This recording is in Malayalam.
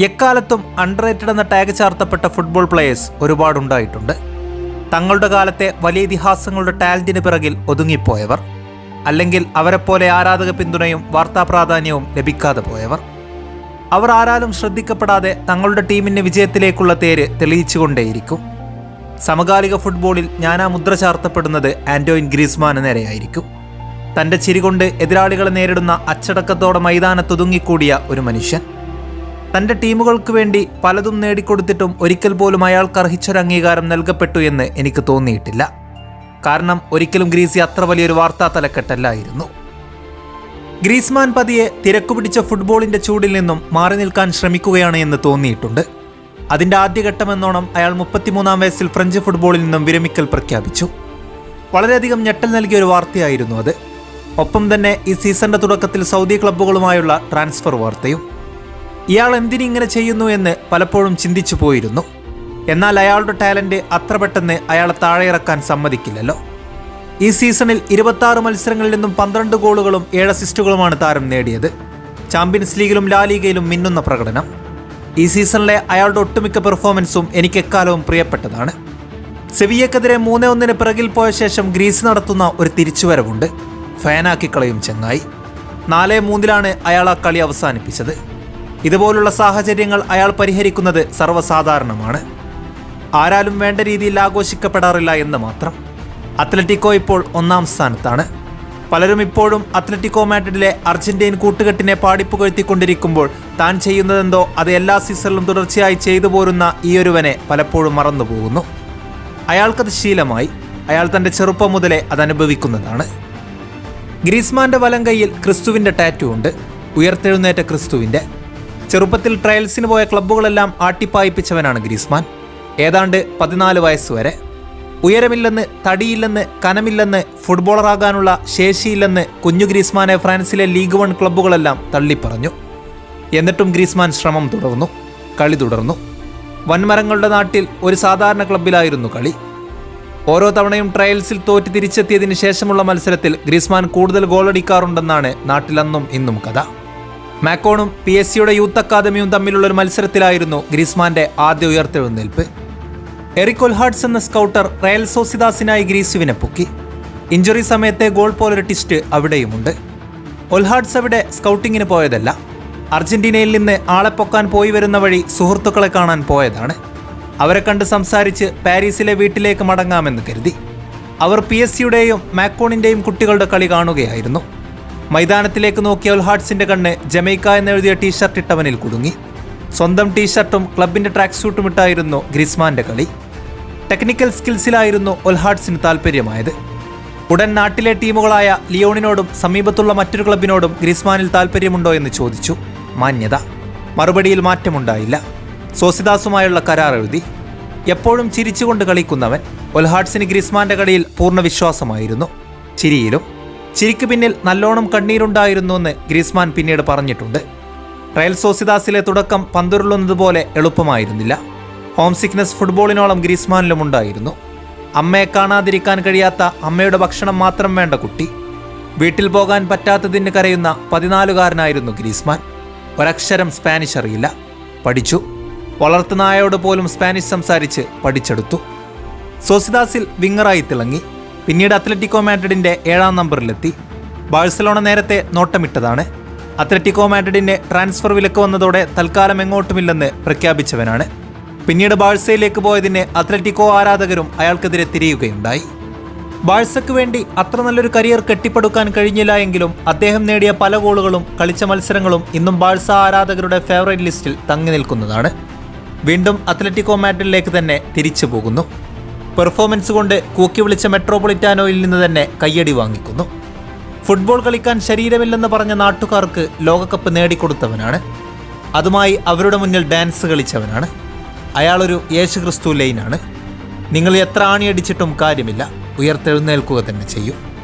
എക്കാലത്തും അണ്ടർറേറ്റഡ് എന്ന ടാഗ് ചാർത്തപ്പെട്ട ഫുട്ബോൾ പ്ലേയേഴ്സ് ഒരുപാടുണ്ടായിട്ടുണ്ട്. തങ്ങളുടെ കാലത്തെ വലിയ ഇതിഹാസങ്ങളുടെ ടാലന്റിന് പിറകിൽ ഒതുങ്ങിപ്പോയവർ അല്ലെങ്കിൽ അവരെപ്പോലെ ആരാധക പിന്തുണയും വാർത്താ പ്രാധാന്യവും ലഭിക്കാതെ പോയവർ. അവർ ആരാലും ശ്രദ്ധിക്കപ്പെടാതെ തങ്ങളുടെ ടീമിന്റെ വിജയത്തിലേക്കുള്ള തേര് തെളിയിച്ചുകൊണ്ടേയിരിക്കും. സമകാലിക ഫുട്ബോളിൽ ഞാനാ മുദ്ര ചാർത്തപ്പെടുന്നത് ആന്റോയിൻ ഗ്രീസ്മാന് നേരെയായിരിക്കും. തന്റെ ചിരികൊണ്ട് എതിരാളികളെ നേരിടുന്ന അച്ചടക്കത്തോടെ മൈതാനത്തൊതുങ്ങിക്കൂടിയ ഒരു മനുഷ്യൻ. തന്റെ ടീമുകൾക്ക് വേണ്ടി പലതും നേടിക്കൊടുത്തിട്ടും ഒരിക്കൽ പോലും അയാൾക്ക് അർഹിച്ചൊരു അംഗീകാരം നൽകപ്പെട്ടു എന്ന് എനിക്ക് തോന്നിയിട്ടില്ല. കാരണം ഒരിക്കലും ഗ്രീസി അത്ര വലിയൊരു വാർത്താ തലക്കെട്ടല്ലായിരുന്നു. ഗ്രീസ്മാൻ പതിയെ തിരക്കുപിടിച്ച ഫുട്ബോളിന്റെ ചൂടിൽ നിന്നും മാറി നിൽക്കാൻ ശ്രമിക്കുകയാണ് എന്ന് തോന്നിയിട്ടുണ്ട്. അതിന്റെ ആദ്യഘട്ടമെന്നോണം അയാൾ മുപ്പത്തിമൂന്നാം വയസ്സിൽ ഫ്രഞ്ച് ഫുട്ബോളിൽ നിന്നും വിരമിക്കൽ പ്രഖ്യാപിച്ചു. വളരെയധികം ഞെട്ടൽ നൽകിയ ഒരു വാർത്തയായിരുന്നു അത്. ഒപ്പം തന്നെ ഈ സീസണിന്റെ തുടക്കത്തിൽ സൗദി ക്ലബ്ബുകളുമായുള്ള ട്രാൻസ്ഫർ വാർത്തയും. ഇയാൾ എന്തിനിങ്ങനെ ചെയ്യുന്നു എന്ന് പലപ്പോഴും ചിന്തിച്ചു പോയിരുന്നു. എന്നാൽ അയാളുടെ ടാലന്റ് അത്ര പെട്ടെന്ന് അയാളെ താഴെയിറക്കാൻ സമ്മതിക്കില്ലല്ലോ. ഈ സീസണിൽ ഇരുപത്താറ് മത്സരങ്ങളിൽ നിന്നും പന്ത്രണ്ട് ഗോളുകളും ഏഴ് അസിസ്റ്റുകളുമാണ് താരം നേടിയത്. ചാമ്പ്യൻസ് ലീഗിലും ലാ ലീഗയിലും മിന്നുന്ന പ്രകടനം. ഈ സീസണിലെ അയാളുടെ ഒട്ടുമിക്ക പെർഫോമൻസും എനിക്ക് എക്കാലവും പ്രിയപ്പെട്ടതാണ്. സെവിയക്കെതിരെ മൂന്നേ ഒന്നിന് പിറകിൽ പോയ ശേഷം ഗ്രീസ് നടത്തുന്ന ഒരു തിരിച്ചുവരവുണ്ട്. ഫാനാക്കി കളയും ചെങ്ങായി. നാലേ മൂന്നിലാണ് അയാൾ ആ കളി അവസാനിപ്പിച്ചത്. ഇതുപോലുള്ള സാഹചര്യങ്ങൾ അയാൾ പരിഹരിക്കുന്നത് സർവസാധാരണമാണ്. ആരാലും വേണ്ട രീതിയിൽ ആഘോഷിക്കപ്പെടാറില്ല എന്ന് മാത്രം. അത്ലറ്റിക്കോ ഇപ്പോൾ ഒന്നാം സ്ഥാനത്താണ്. പലരും ഇപ്പോഴും അത്ലറ്റിക്കോ മാഡ്രിഡിലെ അർജന്റീൻ കൂട്ടുകെട്ടിനെ പാടിപ്പുകഴ്ത്തിക്കൊണ്ടിരിക്കുമ്പോൾ താൻ ചെയ്യുന്നതെന്തോ അത് എല്ലാ സീസണിലും തുടർച്ചയായി ചെയ്തു പോരുന്ന ഈയൊരുവനെ പലപ്പോഴും മറന്നുപോകുന്നു. അയാൾക്കത് ശീലമായി. അയാൾ തന്റെ ചെറുപ്പം മുതലേ അത് അനുഭവിക്കുന്നതാണ് ഗ്രീസ്മാന്റെ വലം കയ്യിൽ ക്രിസ്തുവിന്റെ ടാറ്റു ഉണ്ട്. ഉയർത്തെഴുന്നേറ്റ ക്രിസ്തുവിന്റെ. ചെറുപ്പത്തിൽ ട്രയൽസിന് പോയ ക്ലബ്ബുകളെല്ലാം ആട്ടിപ്പായിപ്പിച്ചവനാണ് ഗ്രീസ്മാൻ. ഏതാണ്ട് പതിനാല് വയസ്സുവരെ ഉയരമില്ലെന്ന് തടിയില്ലെന്ന് കനമില്ലെന്ന് ഫുട്ബോളറാകാനുള്ള ശേഷിയില്ലെന്ന് കുഞ്ഞു ഗ്രീസ്മാനെ ഫ്രാൻസിലെ ലീഗ് വൺ ക്ലബ്ബുകളെല്ലാം തള്ളിപ്പറഞ്ഞു. എന്നിട്ടും ഗ്രീസ്മാൻ ശ്രമം തുടർന്നു കളി തുടർന്നു. വൻമരങ്ങളുടെ നാട്ടിൽ ഒരു സാധാരണ ക്ലബ്ബിലായിരുന്നു കളി. ഓരോ തവണയും ട്രയൽസിൽ തോറ്റ് തിരിച്ചെത്തിയതിനു ശേഷമുള്ള മത്സരത്തിൽ ഗ്രീസ്മാൻ കൂടുതൽ ഗോളടിക്കാറുണ്ടെന്നാണ് നാട്ടിലന്നും ഇന്നും കഥ. മാക്കോണും പി എസ് സിയുടെ യൂത്ത് അക്കാദമിയും തമ്മിലുള്ള ഒരു മത്സരത്തിലായിരുന്നു ഗ്രീസ്മാന്റെ ആദ്യ ഉയർത്തെഴുന്നേൽപ്പ്. എറിക് ഒൽഹാഡ്സ് എന്ന സ്കൗട്ടർ റയൽ സോസിദാസിനായി ഗ്രീസുവിനെ പൊക്കി. ഇഞ്ചുറി സമയത്തെ ഗോൾ പോലൊരു ടിസ്റ്റ് അവിടെയുമുണ്ട്. ഒൽഹാഡ്സ് അവിടെ സ്കൗട്ടിങ്ങിന് പോയതല്ല. അർജന്റീനയിൽ നിന്ന് ആളെ പൊക്കാൻ പോയി വരുന്ന വഴി സുഹൃത്തുക്കളെ കാണാൻ പോയതാണ്. അവരെ കണ്ട് സംസാരിച്ച് പാരീസിലെ വീട്ടിലേക്ക് മടങ്ങാമെന്ന് കരുതി. അവർ പി എസ് സിയുടെയും മാക്കോണിന്റെയും കുട്ടികളുടെ കളി കാണുകയായിരുന്നു. മൈതാനത്തിലേക്ക് നോക്കിയ ഉൽഹാട്സിന്റെ കണ്ണ് ജമൈക്ക എന്നെഴുതിയ ടീഷർട്ട് ഇട്ടവനിൽ കുടുങ്ങി. സ്വന്തം ടീഷർട്ടും ക്ലബിന്റെ ട്രാക്ക് സൂട്ടും ഇട്ടായിരുന്നു ഗ്രിസ്മാന്റെ കളി. ടെക്നിക്കൽ സ്കിൽസിലായിരുന്നു ഒൽഹാട്സിന് താല്പര്യമായത് ഉടൻ നാട്ടിലെ ടീമുകളായ ലിയോണിനോടും സമീപത്തുള്ള മറ്റൊരു ക്ലബിനോടും ഗ്രിസ്മാനിൽ താല്പര്യമുണ്ടോ എന്ന് ചോദിച്ചു. മാന്യത. മറുപടിയിൽ മാറ്റമുണ്ടായില്ല. സോസിദാസുമായുള്ള കരാർ എഴുതി. എപ്പോഴും ചിരിച്ചുകൊണ്ട് കളിക്കുന്നവൻ ഒൽഹാട്സിന് ഗ്രിസ്മാന്റെ കളിയിൽ പൂർണ വിശ്വാസമായിരുന്നു. ചിരിയിലും ചിരിക്ക് പിന്നിൽ നല്ലോണം കണ്ണീരുണ്ടായിരുന്നു എന്ന് ഗ്രീസ്മാൻ പിന്നീട് പറഞ്ഞിട്ടുണ്ട്. റയൽ സോസിദാസിലെ തുടക്കം പന്തുരുളുന്നതുപോലെ എളുപ്പമായിരുന്നില്ല. ഹോം സിക്നസ് ഫുട്ബോളിനോളം ഗ്രീസ്മാനിലും ഉണ്ടായിരുന്നു. അമ്മയെ കാണാതിരിക്കാൻ കഴിയാത്ത അമ്മയുടെ ഭക്ഷണം മാത്രം വേണ്ട കുട്ടി. വീട്ടിൽ പോകാൻ പറ്റാത്തതിന് കരയുന്ന പതിനാലുകാരനായിരുന്നു ഗ്രീസ്മാൻ. ഒരക്ഷരം സ്പാനിഷ് അറിയില്ല. പഠിച്ചു. വളർത്തുനായോട് പോലും സ്പാനിഷ് സംസാരിച്ച് പഠിച്ചെടുത്തു. സോസിദാസിൽ വിങ്ങറായി തിളങ്ങി. പിന്നീട് അത്ലറ്റിക്കോ മാഡ്രിഡിന്റെ ഏഴാം നമ്പറിലെത്തി. ബാഴ്സലോണ നേരത്തെ നോട്ടമിട്ടതാണ്. അത്ലറ്റിക്കോ മാഡ്രിഡിന്റെ ട്രാൻസ്ഫർ വിലക്ക് വന്നതോടെ തൽക്കാലം എങ്ങോട്ടുമില്ലെന്ന് പ്രഖ്യാപിച്ചവനാണ്. പിന്നീട് ബാഴ്സയിലേക്ക് പോയതിന് അത്ലറ്റിക്കോ ആരാധകരും അയാൾക്കെതിരെ തിരിയുകയുണ്ടായി. ബാഴ്സയ്ക്ക് വേണ്ടി അത്ര നല്ലൊരു കരിയർ കെട്ടിപ്പടുക്കാൻ കഴിഞ്ഞില്ല എങ്കിലും അദ്ദേഹം നേടിയ പല ഗോളുകളും കളിച്ച മത്സരങ്ങളും ഇന്നും ബാഴ്സ ആരാധകരുടെ ഫേവറേറ്റ് ലിസ്റ്റിൽ തങ്ങി നിൽക്കുന്നതാണ്. വീണ്ടും അത്ലറ്റിക്കോ മാഡ്രിഡിലേക്ക് തന്നെ തിരിച്ചു പോകുന്നു. പെർഫോമൻസ് കൊണ്ട് കൂക്കി വിളിച്ച മെട്രോപൊളിറ്റാനോയിൽ നിന്ന് തന്നെ കയ്യടി വാങ്ങിക്കുന്നു. ഫുട്ബോൾ കളിക്കാൻ ശരീരമില്ലെന്ന് പറഞ്ഞ നാട്ടുകാർക്ക് ലോകകപ്പ് നേടിക്കൊടുത്തവനാണ്. അതുമായി അവരുടെ മുന്നിൽ ഡാൻസ് കളിച്ചവനാണ്. അയാളൊരു യേശുക്രിസ്തു ലൈനാണ്. നിങ്ങൾ എത്ര ആണിയടിച്ചിട്ടും കാര്യമില്ല. ഉയർത്തെഴുന്നേൽക്കുക തന്നെ ചെയ്യും.